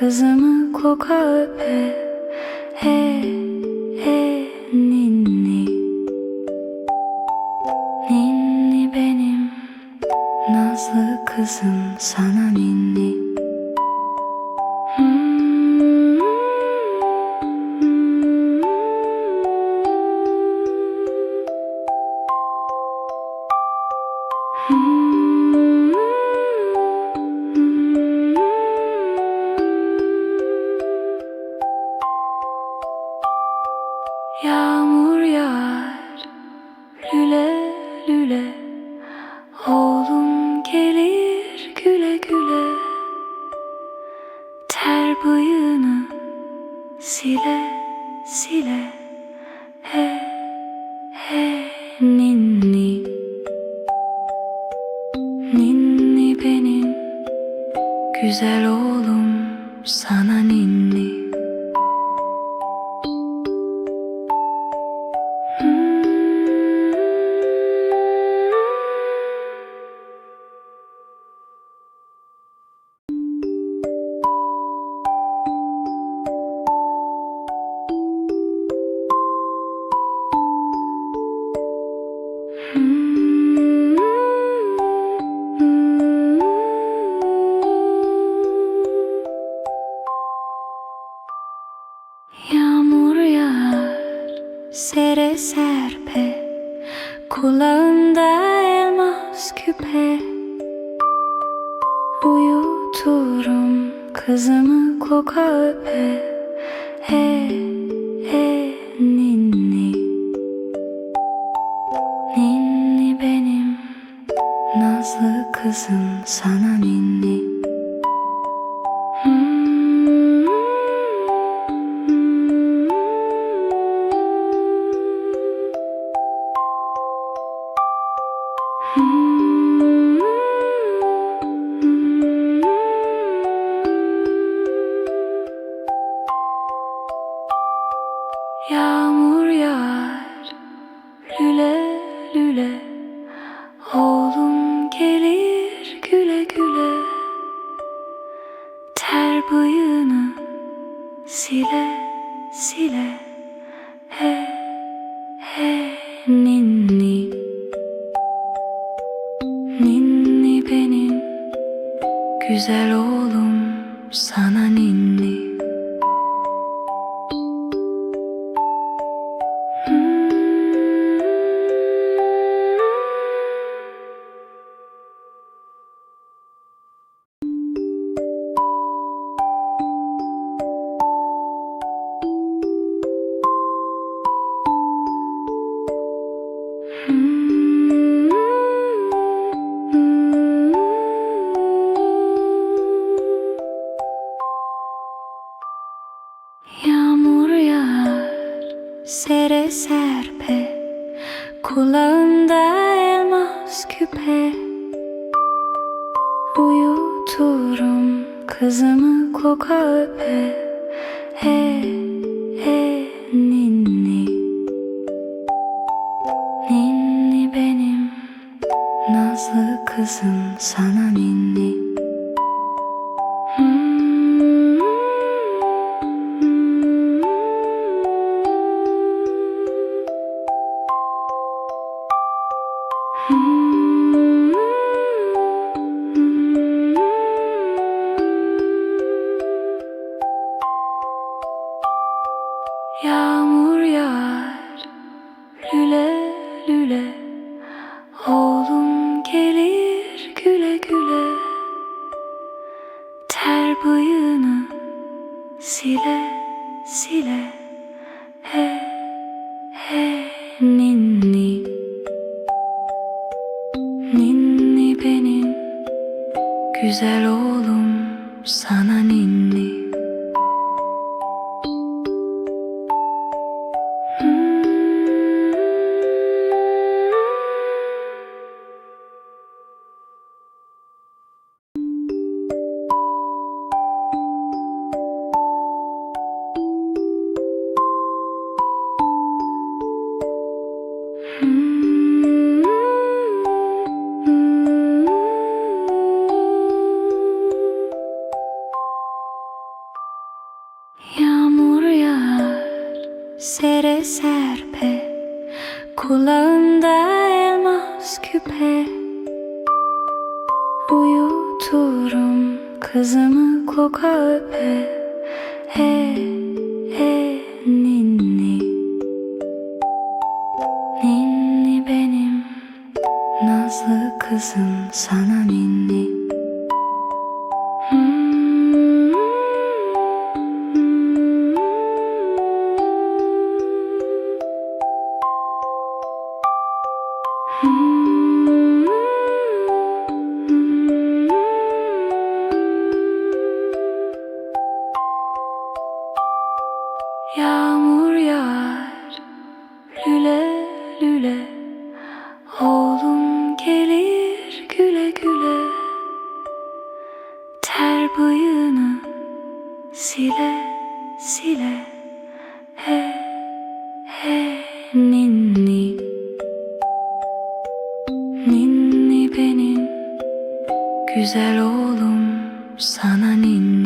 kızımı koka öpe. He he ninni. Ninni benim. Nazlı kızım sana ninni Yağmur yağar lüle lüle. Oğlum gelir güle güle. Ter bıyığını sile sile. He he ninni. Ninni benim güzel oğlum sana ninni elmas küpe Uyuturum kızımı koka öpe. He he ninni. Ninni benim nazlı kızım sana ninni Yağmur yağar lüle lüle. Oğlum gelir güle güle. Ter bıyığını sile sile. He he ninni. Ninni benim güzel oğlum sana ninni serpe Kulağında elmas küpe. Uyuturum kızımı koka öpe. He he ninni. Ninni benim nazlı kızım sana ninni Yağmur yağar lüle lüle. Oğlum gelir güle güle. Ter bıyığını sile sile. He he ninni. Ninni benim güzel oğlum sana ninni Kulağında elmas küpe. Uyuturum kızımı koka öpe. He he ninni. Ninni benim. Nazlı kızım sana ninni sile He he ninni. Ninni benim güzel oğlum sana ninni